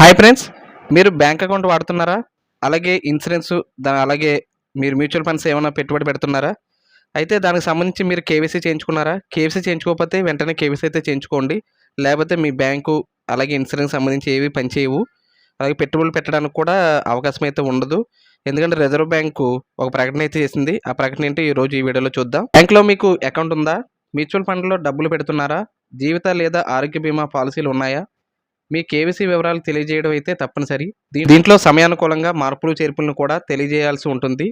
Hi friends మీరు bank account వాడుతున్నారా? అలాగే ఇన్సూరెన్స్ దా అలాగే మీరు మ్యూచువల్ ఫండ్స్ ఏమైనా పెట్టుబడి పెడుతున్నారా? అయితే దానికి సంబంధించి మీరు కేవీసీ చేయించుకున్నారా? కేవీసీ చేయించుకోకపోతే వెంటనే కేవీసీ అయితే చేయించుకోండి. లేకపోతే మీ బ్యాంకు అలాగే ఇన్సూరెన్స్ సంబంధించి ఏవి పనిచేయవు. అలాగే పెట్టుబడులు పెట్టడానికి కూడా అవకాశం అయితే ఉండదు. ఎందుకంటే రిజర్వ్ బ్యాంకు ఒక ప్రకటన అయితే చేసింది. ఆ ప్రకటన ఏంటి? ఈ రోజు ఈ వీడియోలో చూద్దాం. బ్యాంక్లో మీకు అకౌంట్ ఉందా? మ్యూచువల్ ఫండ్లో డబ్బులు పెడుతున్నారా? జీవిత లేదా ఆరోగ్య బీమా పాలసీలు ఉన్నాయా? మీ కేవీసీ వివరాలు తెలియజేయడం అయితే తప్పనిసరి. దీంట్లో సమయానుకూలంగా మార్పులు చేర్పులను కూడా తెలియజేయాల్సి ఉంటుంది.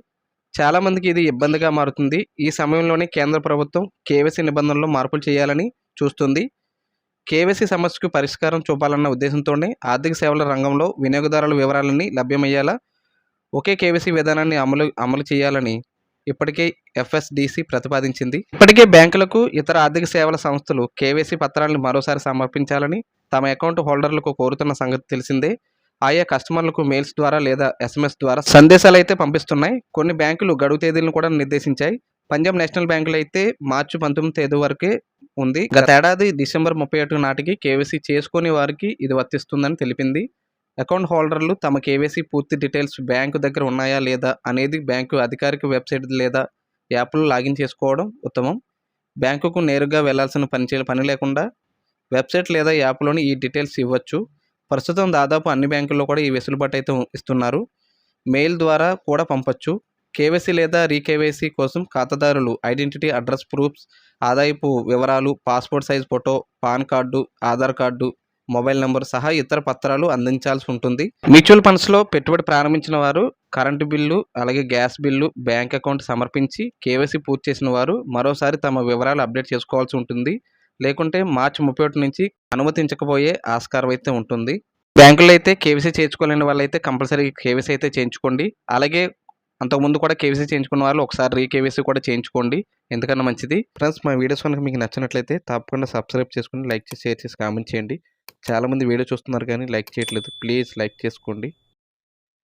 చాలామందికి ఇది ఇబ్బందిగా మారుతుంది. ఈ సమయంలోనే కేంద్ర ప్రభుత్వం కేవీసీ నిబంధనల్లో మార్పులు చేయాలని చూస్తుంది. కేవీసీ సమస్యకు పరిష్కారం చూపాలన్న ఉద్దేశంతోనే ఆర్థిక సేవల రంగంలో వినియోగదారుల వివరాలన్నీ లభ్యమయ్యేలా ఒకే కేవీసీ విధానాన్ని అమలు అమలు చేయాలని ఇప్పటికే ఎఫ్ఎస్డిసి ప్రతిపాదించింది. ఇప్పటికే బ్యాంకులకు ఇతర ఆర్థిక సేవల సంస్థలు కేవీసీ పత్రాలను మరోసారి సమర్పించాలని తమ అకౌంట్ హోల్డర్లకు కోరుతున్న సంగతి తెలిసిందే. ఆయా కస్టమర్లకు మెయిల్స్ ద్వారా లేదా ఎస్ఎంఎస్ ద్వారా సందేశాలు అయితే పంపిస్తున్నాయి. కొన్ని బ్యాంకులు గడువు తేదీలను కూడా నిర్దేశించాయి. పంజాబ్ నేషనల్ బ్యాంకులు అయితే మార్చి పంతొమ్మిది తేదీ వరకే ఉంది. గత ఏడాది డిసెంబర్ ముప్పై ఒకటి నాటికి కేవీసీ చేసుకునే వారికి ఇది వర్తిస్తుందని తెలిపింది. అకౌంట్ హోల్డర్లు తమ కేవైసీ పూర్తి డీటెయిల్స్ బ్యాంకు దగ్గర ఉన్నాయా లేదా అనేది బ్యాంకు అధికారిక వెబ్సైట్ లేదా యాప్లో లాగిన్ చేసుకోవడం ఉత్తమం. బ్యాంకుకు నేరుగా వెళ్ళాల్సిన పనిచే పని లేకుండా వెబ్సైట్ లేదా యాప్లోని ఈ డీటెయిల్స్ ఇవ్వచ్చు. ప్రస్తుతం దాదాపు అన్ని బ్యాంకుల్లో కూడా ఈ వెసులుబాటు అయితే ఇస్తున్నారు. మెయిల్ ద్వారా కూడా పంపచ్చు. కేవైసీ లేదా రీకేవైసీ కోసం ఖాతాదారులు ఐడెంటిటీ అడ్రస్ ప్రూఫ్స్ ఆదాయపు వివరాలు passport size photo PAN card Aadhaar card mobile number సహా ఇతర పత్రాలు అందించాల్సి ఉంటుంది. మ్యూచువల్ ఫండ్స్లో పెట్టుబడి ప్రారంభించిన వారు కరెంటు బిల్లు అలాగే గ్యాస్ బిల్లు బ్యాంక్ అకౌంట్ సమర్పించి కేవైసీ పూర్తి చేసిన వారు మరోసారి తమ వివరాలు అప్డేట్ చేసుకోవాల్సి ఉంటుంది. లేకుంటే మార్చి ముప్పై ఒకటి నుంచి అనుమతించకపోయే ఆస్కారం అయితే ఉంటుంది. బ్యాంకుల్లో అయితే కేవీసీ చేయించుకోలేని వాళ్ళైతే కంపల్సరీ కేవీసీ అయితే చేయించుకోండి. అలాగే అంతకుముందు కూడా కేవీసీ చేయించుకున్న వాళ్ళు ఒకసారి రీ కేవీసీ కూడా చేయించుకోండి. ఎందుకన్నా మంచిది? ఫ్రెండ్స్ మా వీడియోస్ కనుక మీకు నచ్చినట్లయితే తప్పకుండా సబ్స్క్రైబ్ చేసుకుని లైక్ చేసి షేర్ చేసి కామెంట్ చేయండి. చాలామంది వీడియో చూస్తున్నారు కానీ లైక్ చేయట్లేదు. ప్లీజ్ లైక్ చేసుకోండి.